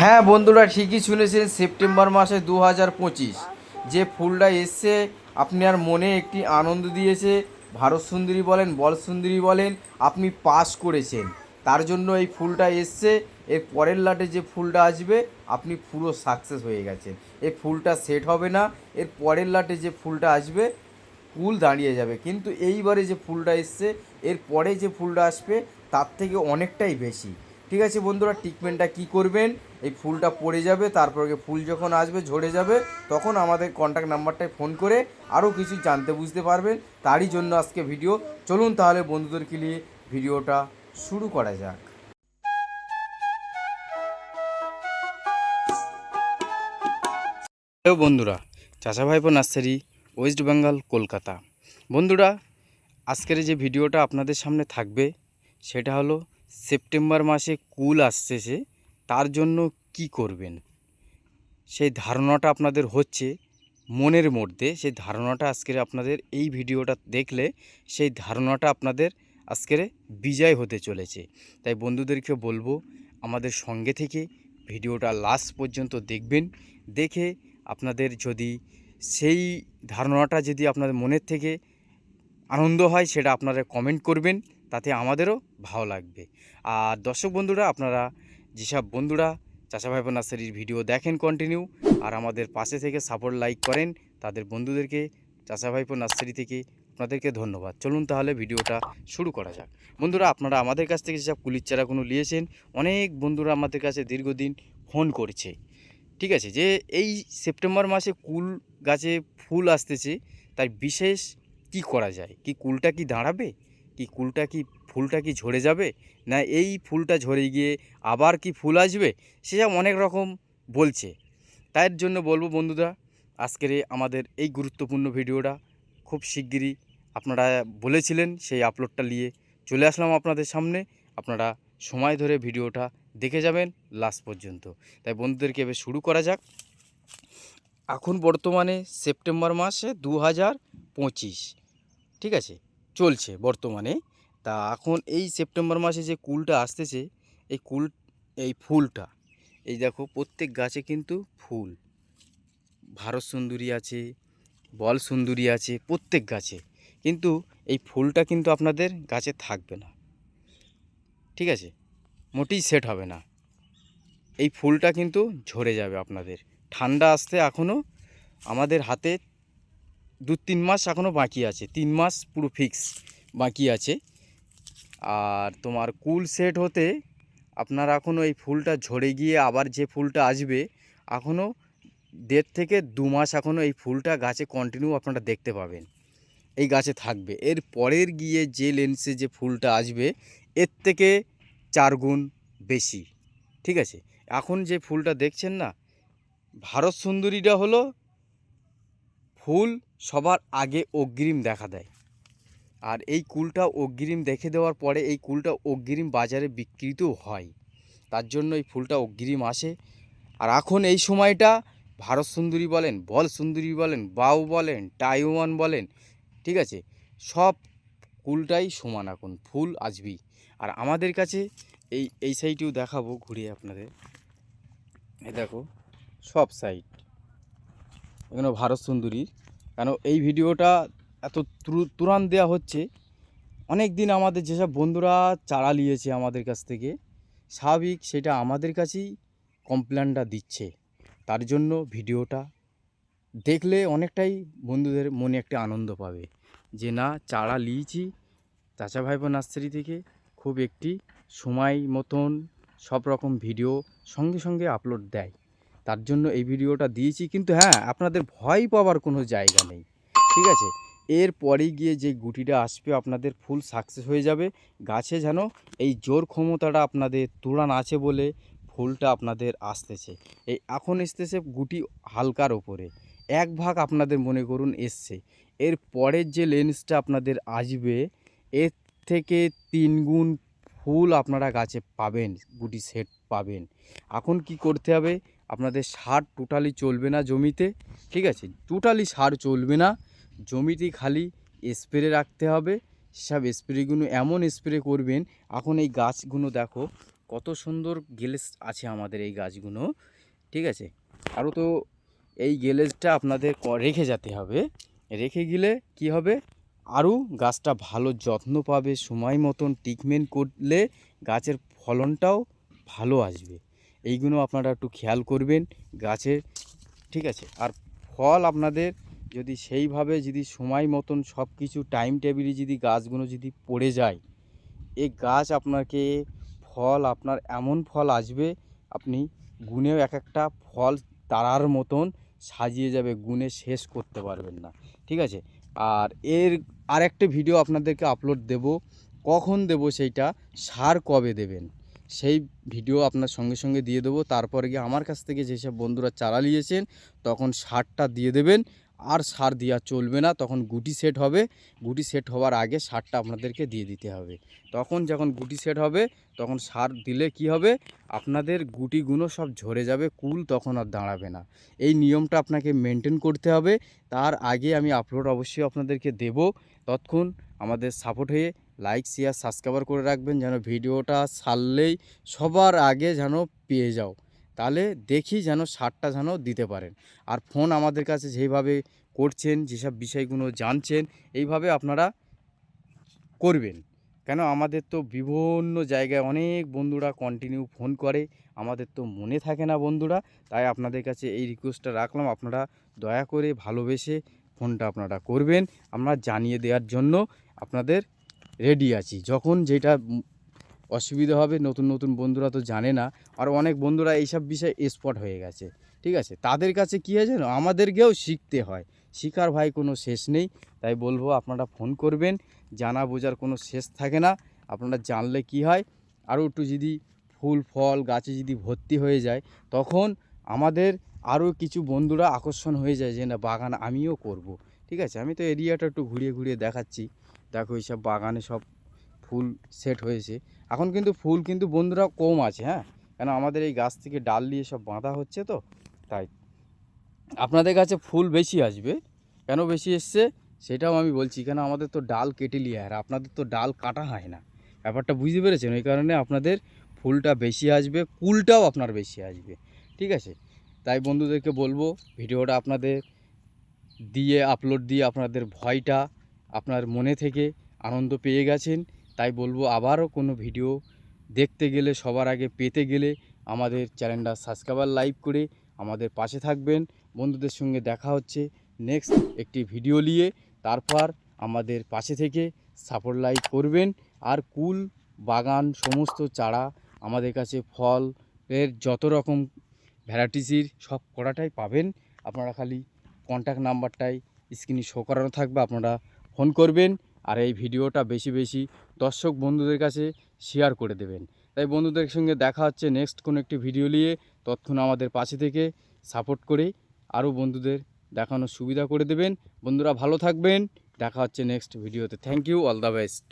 হ্যাঁ বন্ধুরা, ঠিকই শুনেছেন, সেপ্টেম্বর মাসে দু হাজার পঁচিশ। যে ফুলটা এসছে আপনার মনে একটি আনন্দ দিয়েছে, ভারত সুন্দরী বলেন, বল সুন্দরী বলেন, আপনি পাস করেছেন। তার জন্য এই ফুলটা এসছে, এর পরের লাটে যে ফুলটা আসবে, আপনি পুরো সাকসেস হয়ে গেছেন। এই ফুলটা সেট হবে না, এর পরের লাটে যে ফুলটা আসবে ফুল দাঁড়িয়ে যাবে। কিন্তু এইবারে যে ফুলটা এসছে, এর পরে যে ফুলটা আসবে, তার থেকে অনেকটাই বেশি। ঠিক আছে বন্ধুরা ট্রিটমেন্টটা কী করবেন? এই ফুলটা পড়ে যাবে, তারপরে ফুল যখন আসবে, ঝরে যাবে, তখন আমাদের কন্ট্যাক্ট নাম্বারটায় ফোন করে আরও কিছু জানতে বুঝতে পারবেন। তারই জন্য আজকে ভিডিও চলুন তাহলে বন্ধুদেরকে নিয়ে ভিডিওটা শুরু করা যাক। হ্যালো বন্ধুরা চাচা ভাইপো নার্সারি, ওয়েস্ট বেঙ্গল, কলকাতা। বন্ধুরা, আজকের যে ভিডিওটা আপনাদের সামনে থাকবে, সেটা হলো সেপ্টেম্বর মাসে কুল আসতেছে, তার জন্য কি করবেন? সেই ধারণাটা আপনাদের হচ্ছে মনের মধ্যে, সেই ধারণাটা আজকের আপনাদের এই ভিডিওটা দেখলে সেই ধারণাটা আপনাদের আজকের বিজয় হতে চলেছে। তাই বন্ধুদেরকে বলব, আমাদের সঙ্গে থেকে ভিডিওটা লাস্ট পর্যন্ত দেখবেন। দেখে আপনাদের যদি সেই ধারণাটা যদি আপনাদের মনের থেকে আনন্দ হয়, সেটা আপনারা কমেন্ট করবেন। তাতে আমাদেরও ভালো লাগবে। আর দর্শক বন্ধুরা, আপনারা যেসব বন্ধুরা চাচা ভাইপো নার্সারির ভিডিও দেখেন কন্টিনিউ আর আমাদের পাশে থেকে সাপোর্ট লাইক করেন, তাদের বন্ধুদেরকে চাচা ভাইপো নার্সারি থেকে আপনাদেরকে ধন্যবাদ। চলুন তাহলে ভিডিওটা শুরু করা যাক। বন্ধুরা, আপনারা আমাদের কাছ থেকে যেসব কুলির চারাগুলো নিয়েছেন, অনেক বন্ধুরা আমাদের কাছে দীর্ঘদিন ফোন করছে। ঠিক আছে, যে এই সেপ্টেম্বর মাসে কুল গাছে ফুল আসতেছে, তাই বিশেষ কি করা যায়? কি কুলটা কি দাঁড়াবে? কি কুলটা কি, ফুলটা কি ঝরে যাবে? না এই ফুলটা ঝরে গিয়ে আবার কি ফুল আসবে? সেসব অনেক রকম বলছে। তাই জন্য বলব বন্ধুরা, আজকের আমাদের এই গুরুত্বপূর্ণ ভিডিওটা খুব শিগগিরই আপনারা বলেছিলেন, সেই আপলোডটা নিয়ে চলে আসলাম আপনাদের সামনে। আপনারা সময় ধরে ভিডিওটা দেখে যাবেন লাস্ট পর্যন্ত। তাই বন্ধুদেরকে এবার শুরু করা যাক। এখন বর্তমানে সেপ্টেম্বর মাসে দু হাজার পঁচিশ, ঠিক আছে? চলছে বর্তমানে। তা এখন এই সেপ্টেম্বর মাসে যে কুলটা আসতেছে, এই কুল, এই ফুলটা, এই দেখো প্রত্যেক গাছে কিন্তু ফুল। ভারত সুন্দরী আছে, বল সুন্দরী আছে প্রত্যেক গাছে। কিন্তু এই ফুলটা কিন্তু আপনাদের গাছে থাকবে না। ঠিক আছে? মোটেই সেট হবে না। এই ফুলটা কিন্তু ঝরে যাবে আপনাদের। ঠান্ডা আসতে এখনও আমাদের হাতে দু তিন মাস এখনও বাকি আছে, তিন মাস পুরো ফিক্স বাকি আছে। আর তোমার কুল সেট হতে আপনার এখনও এই ফুলটা ঝরে গিয়ে আবার যে ফুলটা আসবে এখনও দেড় থেকে দু মাস এখনও এই ফুলটা গাছে কন্টিনিউ আপনারা দেখতে পাবেন। এই গাছে থাকবে। এর পরের গিয়ে যে লেন্সে যে ফুলটা আসবে, এর থেকে চার গুণ বেশি। ঠিক আছে? এখন যে ফুলটা দেখছেন না, ভারত সুন্দরীটা হলো ফুল সবার আগে অগ্রিম দেখা দেয়। আর এই কুলটা অগ্রিম দেখে দেওয়ার পরে এই কুলটা অগ্রিম বাজারে বিক্রিতও হয়। তার জন্য এই ফুলটা অগ্রিম আসে। আর এখন এই সময়টা ভারত সুন্দরী বলেন, বল সুন্দরী বলেন, বাউ বলেন, টাইওয়ান বলেন, ঠিক আছে? সব কুলটাই সমান এখন, ফুল আসবেই। আর আমাদের কাছে এই এই সাইডেও দেখাবো, ঘুরিয়ে আপনাদের। এ দেখো, সব সাইড এখানে ভারত সুন্দরী কেন এই ভিডিওটা এত তুরান দেওয়া হচ্ছে। অনেক দিন আমাদের যেসব বন্ধুরা চারা নিয়েছে আমাদের কাছ থেকে, স্বাভাবিক সেটা আমাদের কাছেই কমপ্লেনটা দিচ্ছে। তার জন্য ভিডিওটা দেখলে অনেকটাই বন্ধুদের মনে একটা আনন্দ পাবে যে না, চারা নিয়েছি চাচা ভাইপো নার্সারি থেকে খুব একটি সময় মতন সব রকম ভিডিও সঙ্গে সঙ্গে আপলোড দেয়। তার জন্য এই ভিডিওটা দিয়েছি। কিন্তু হ্যাঁ আপনাদের ভয় পাওয়ার কোনো জায়গা নেই। ঠিক আছে? এর পরে গিয়ে যে গুটিটা আসবে আপনাদের ফুল সাকসেস হয়ে যাবে। গাছে যেন এই জোর ক্ষমতাটা আপনাদের তুরান আছে বলে ফুলটা আপনাদের আসতেছে। এই এখন আসতেছে গুটি হালকার ওপরে। এক ভাগ আপনাদের মনে করুন এসছে। এর পরের যে লেন্সটা আপনাদের আসবে, এর থেকে তিন গুণ ফুল আপনারা গাছে পাবেন গুটি সেট পাবেন। এখন কি করতে হবে? আপনাদের সার টোটালি চলবে না জমিতে, ঠিক আছে? টোটালি সার চলবে না। জমিতে খালি স্প্রে রাখতে হবে। সব স্প্রেগুলো এমন স্প্রে করবেন, এখন এই গাছগুলো দেখো, কত সুন্দর গেলেজ আছে আমাদের এই গাছগুলো, ঠিক আছে? আরও তো এই গেলেজটা আপনাদের রেখে যেতে হবে। রেখে গেলে কি হবে? আরও গাছটা ভালো যত্ন পাবে, সময় মতন ট্রিটমেন্ট করলে গাছের ফলনটাও ভালো আসবে। এইগুলো আপনারা একটু খেয়াল করবেন গাছের ঠিক আছে? আর ফল আপনাদের যদি সেইভাবে যদি সময় মতন সব কিছু টাইম টেবিলে যদি গাছগুলো যদি পড়ে যায় এই গাছ আপনাকে ফল, আপনার এমন ফল আসবে, আপনি গুনেও এক একটা ফল তারার মতন সাজিয়ে যাবে গুনে শেষ করতে পারবেন না, ঠিক আছে? আর এর আরেকটা ভিডিও আপনাদেরকে আপলোড দেব। কখন দেব সেইটা? সার কবে দেবেন? সেই ভিডিও আপনার সঙ্গে সঙ্গে দিয়ে দেবো। তারপরে গিয়ে আমার কাছ থেকে যেসব বন্ধুরা চারা নিয়েছেন, তখন সারটা দিয়ে দেবেন। আর সার দেওয়া চলবে না, তখন গুটি সেট হবে। গুটি সেট হওয়ার আগে সারটা আপনাদেরকে দিয়ে দিতে হবে। তখন যখন গুটি সেট হবে, তখন সার দিলে কি হবে? আপনাদের গুটিগুলো সব ঝরে যাবে, কুল তখন আর দাঁড়াবে না। এই নিয়মটা আপনাকে মেনটেন করতে হবে। তার আগে আমি আপলোড অবশ্যই আপনাদেরকে দেব। তৎক্ষণ আমাদের সাপোর্ট হয়ে লাইক শেয়ার সাবস্ক্রাইবার করে রাখবেন যেন ভিডিওটা ছাড়লেই সবার আগে যেন পেয়ে যাও। তাহলে দেখি যেন সারটা যেন দিতে পারেন। আর ফোন আমাদের কাছে যেভাবে করছেন, যেসব বিষয়গুলো জানছেন, এইভাবে আপনারা করবেন। কেন আমাদের তো বিভিন্ন জায়গায় অনেক বন্ধুরা কন্টিনিউ ফোন করে, আমাদের তো মনে থাকে না বন্ধুরা, তাই আপনাদের কাছে এই রিকোয়েস্টটা রাখলাম, আপনারা দয়া করে ভালোবেসে ফোনটা আপনারা করবেন। আমরা জানিয়ে দেওয়ার জন্য আপনাদের রেডি আছি। যখন যেটা অসুবিধা হবে, নতুন নতুন বন্ধুরা তো জানে না, আর অনেক বন্ধুরা এইসব বিষয়ে এক্সপার্ট হয়ে গেছে, ঠিক আছে? তাদের কাছে কী হয় জানো? আমাদেরকেও শিখতে হয়। শিকার ভাই কোনো শেষ নেই, তাই বলব আপনারা ফোন করবেন, জানা বোঝার কোনো শেষ থাকে না, আপনারা জানলে কি হয়? আরও একটু যদি ফুল, ফল, গাছে যদি ভর্তি হয়ে যায়, তখন আমাদের আরও কিছু বন্ধুরা আকর্ষণ হয়ে যায় যে, না, বাগান আমিও করব। ঠিক আছে? আমি তো এরিয়াটা একটু ঘুরিয়ে ঘুরিয়ে দেখাচ্ছি। দেখো এইসব বাগানে সব ফুল সেট হয়েছে। এখন কিন্তু ফুল কিন্তু বন্ধুরা কম আছে হ্যাঁ? কেন আমাদের এই গাছ থেকে ডাল দিয়ে সব বাঁধা হচ্ছে তো, তাই। আপনাদের কাছে ফুল বেশি আসবে, কেন বেশি এসছে সেটাও আমি বলছি, কেন আমাদের তো ডাল কেটে নিয়ে আর আপনাদের তো ডাল কাটা হয় না। ব্যাপারটা বুঝতে পেরেছেন? ওই কারণে আপনাদের ফুলটা বেশি আসবে, কুলটাও আপনার বেশি আসবে, ঠিক আছে? তাই বন্ধুদেরকে বলব, ভিডিওটা আপনাদের দিয়ে আপলোড দিয়ে আপনাদের ভয়টা আপনার মনে থেকে আনন্দ পেয়ে গেছেন, তাই বলব আবারও কোনো ভিডিও দেখতে গেলে, সবার আগে পেতে গেলে আমাদের চ্যানেলটা সাবস্ক্রাইবার লাইভ করে আমাদের পাশে থাকবেন। বন্ধুদের সঙ্গে দেখা হচ্ছে নেক্সট একটি ভিডিও নিয়ে। তারপর আমাদের পাশে থেকে সাপোর্ট, লাইক করবেন। আর কুল, বাগান, সমস্ত চারা আমাদের কাছে ফল এর যত রকম ভ্যারাইটিসির সব কটাটাই পাবেন। আপনারা খালি কন্ট্যাক্ট নাম্বারটাই স্ক্রিনে শো করানো থাকবে। আপনারা ফোন করবেন আর এই ভিডিওটা বেশি বেশি দর্শক বন্ধুদের কাছে শেয়ার করে দেবেন। তাই বন্ধুদের সঙ্গে দেখা হচ্ছে নেক্সট কোনো একটি ভিডিও নিয়ে। তৎক্ষণ আমাদের পাশে থেকে সাপোর্ট করে আরও বন্ধুদের দেখানোর সুবিধা করে দেবেন। বন্ধুরা ভালো থাকবেন। দেখা হচ্ছে নেক্সট ভিডিওতে। Thank you. All the best.